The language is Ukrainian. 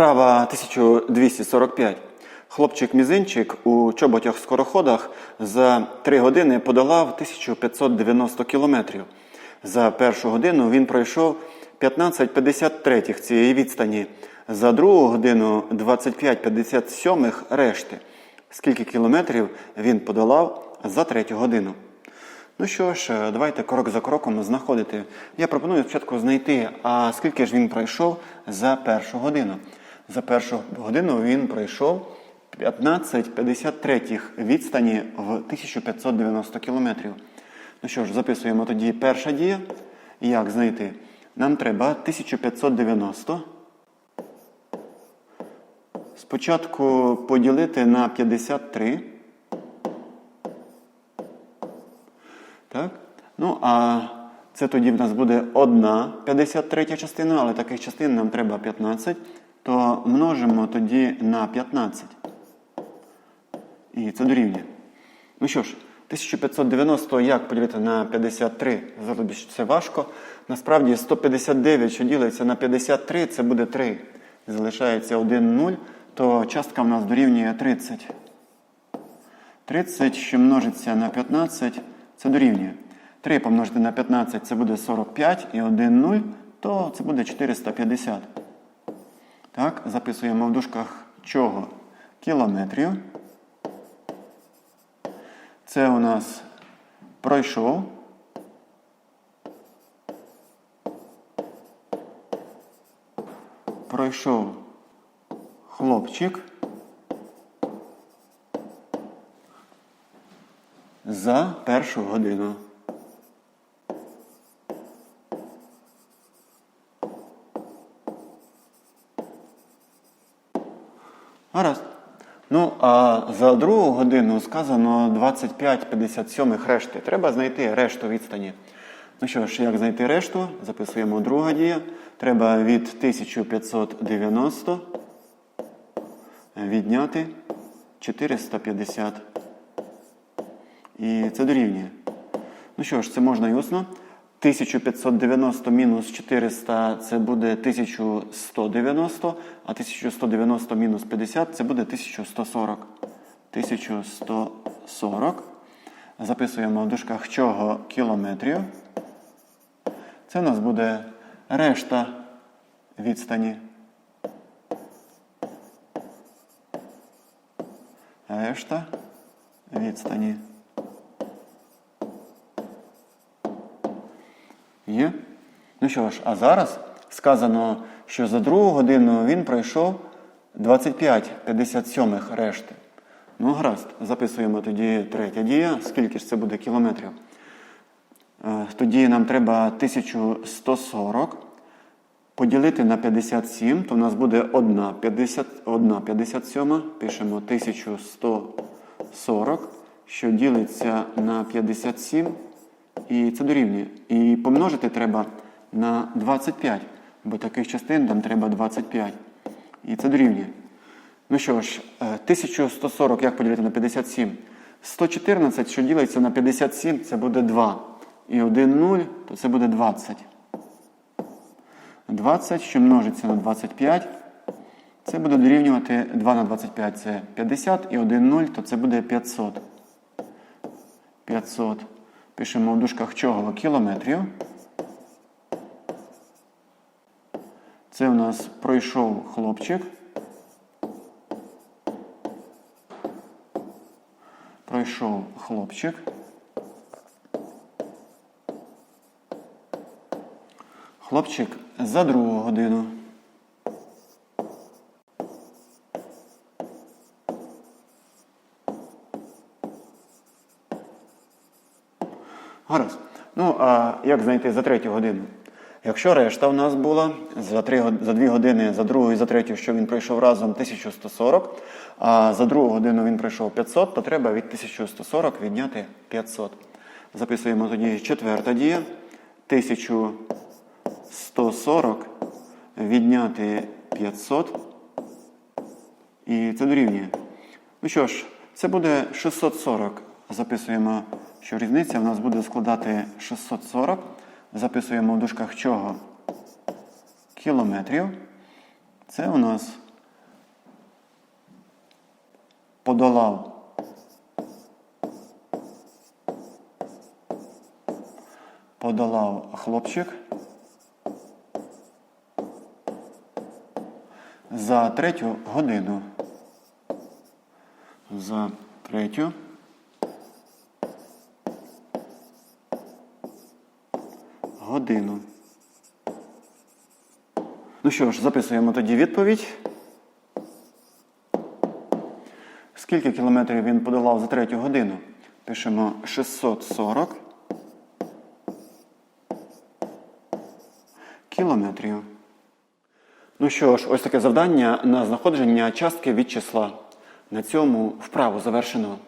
Вправа 1245. Хлопчик-мізинчик у чоботях-скороходах за 3 години подолав 1590 кілометрів. За першу годину він пройшов 15,53 цієї відстані. За другу годину 25,57 решти. Скільки кілометрів він подолав за третю годину? Ну що ж, давайте крок за кроком знаходити. Я пропоную спочатку знайти, а скільки ж він пройшов за першу годину. За першу годину він пройшов 15,53 відстані в 1590 кілометрів. Ну що ж, записуємо тоді перша дія. Як знайти? Нам треба 1590. Спочатку поділити на 53. Так? Ну, а це тоді в нас буде одна 53 частина, але таких частин нам треба 15, то множимо тоді на 15. І це дорівнює. Ну що ж, 1590 як поділити на 53? Зробити це важко. Насправді 159, що ділиться на 53, це буде 3. Залишається 1 0, то частка в нас дорівнює 30. 30, що множиться на 15, це дорівнює. 3 помножити на 15 це буде 45 і 1 0, то це буде 450. Так, записуємо в дужках чого? Кілометрів. Це у нас пройшов. Пройшов хлопчик. За першу годину. Гаразд. Ну, а за другу годину сказано 25,57 решти. Треба знайти решту відстані. Ну що ж, як знайти решту? Записуємо друга дія. Треба від 1590 відняти 450. І це дорівнює. Ну що ж, це можна і усно. 1590 мінус 400 це буде 1190, а 1190 мінус 50 це буде 1140. 1140. Записуємо в дужках чого кілометрів. Це у нас буде решта відстані. Решта відстані. Що ж, а зараз сказано, що за другу годину він пройшов 25,57 решти. Ну, гаразд, записуємо тоді третя дія. Скільки ж це буде кілометрів? Е, Тоді нам треба 1140 поділити на 57, то в нас буде 1 50, 1 57. Пишемо 1140, що ділиться на 57. І це дорівнює. І помножити треба на 25, бо таких частин нам треба 25. І це дорівнює. Ну що ж, е, 1140 як поділити на 57? 114, що ділиться на 57, це буде 2. І 1 0, то це буде 20. 20, що множиться на 25, це буде дорівнювати 2 на 25 це 50, і 1 0, то це буде 500. 500. Пишемо в дужках чого кілометрів. Це у нас пройшов хлопчик. Пройшов хлопчик. Хлопчик за другу годину. Гаразд. Ну, а як знайти за третю годину? Якщо решта в нас була за 3, за 2 години, за другу і за третю, що він пройшов разом 1140, а за другу годину він пройшов 500, то треба від 1140 відняти 500. Записуємо тоді четверта дія. 1140 відняти 500. І це дорівнює. Ну що ж, це буде 640. Записуємо, що різниця в нас буде складати 640 записуємо в дужках чого? Кілометрів. Це у нас подолав. Подолав хлопчик. За третю годину. За третю. Годину. Ну що ж, записуємо тоді відповідь. Скільки кілометрів він подолав за третю годину? Пишемо 640 кілометрів. Ну що ж, ось таке завдання на знаходження частки від числа. На цьому вправу завершено.